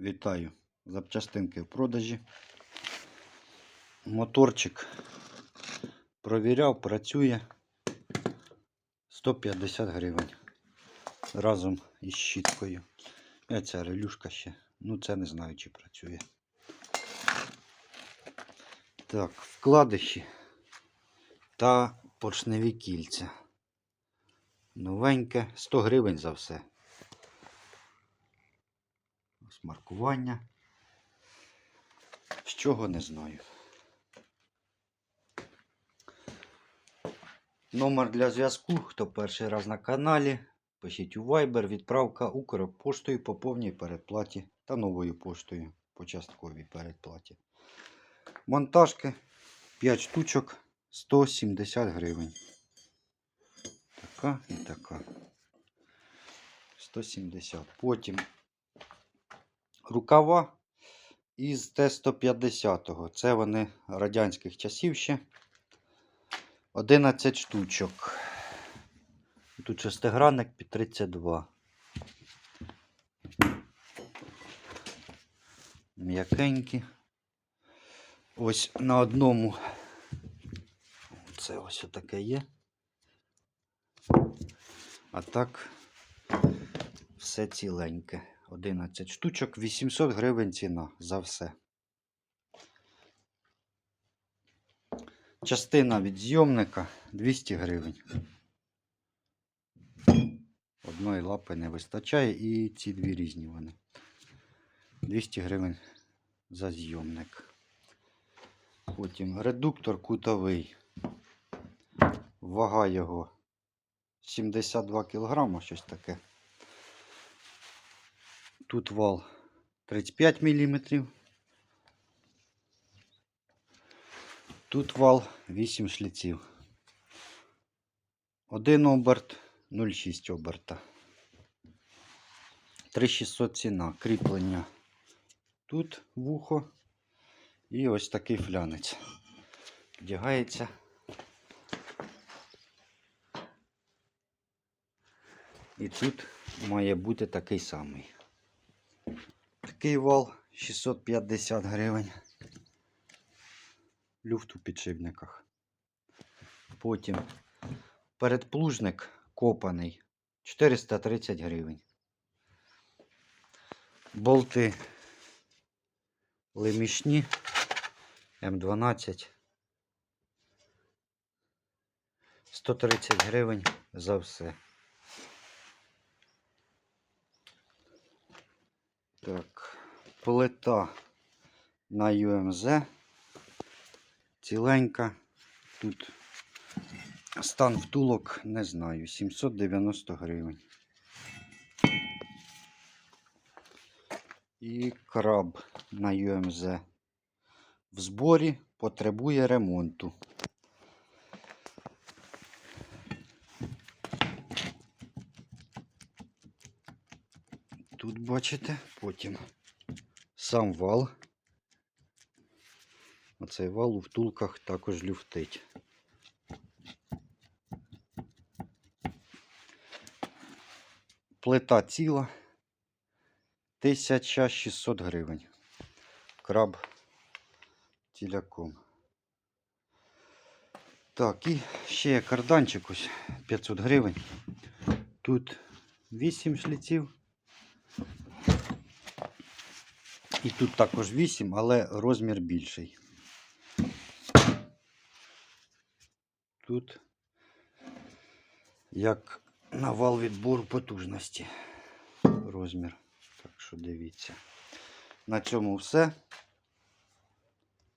Вітаю. Запчастинки в продажі. Моторчик провіряв, працює 150 гривень. Разом із щіткою. І ця релюшка ще. Ну, це не знаю, чи працює. Так, вкладиші та поршневі кільця. Новеньке, 100 гривень за все. Маркування. З чого не знаю. Номер для зв'язку, хто перший раз на каналі. Пишіть у Viber, відправка Укрпоштою по повній передплаті та новою поштою по частковій передплаті. Монтажки 5 штучок 170 гривень. Така і така. 170. Потім рукава із Т-150. Це вони радянських часів ще. 11 штучок. Тут шестигранник під 32. М'якенькі. Ось на одному. Це ось таке є. А так все ціленьке. 11 штучок, 800 гривень ціна за все. Частина від зйомника 200 гривень. Одної лапи не вистачає і ці дві різні вони. 200 гривень за зйомник. Потім редуктор кутовий. Вага його 72 кг, щось таке. Тут вал 35 мм. Тут вал 8 шліців. Один оберт 0,6 оберта. 3600 ціна. Кріплення тут вухо. І ось такий флянець. Вдягається. І тут має бути такий самий. Такий вал 650 гривень. Люфт у підшипниках. Потім передплужник копаний 430 гривень. Болти лемішні М12 130 гривень за все. Так, плита на UMZ. Ціленька. Тут стан втулок, не знаю, 790 гривень. І краб на UMZ. В зборі потребує ремонту. Тут бачите, потім сам вал. Оцей вал у втулках також люфтить. Плита ціла 1600 гривень. Краб ціляком. Так, і ще є карданчик ось 500 гривень. Тут 8 шліців. І тут також 8, але розмір більший. Тут як навал відбору потужності розмір. Так що дивіться. На цьому все.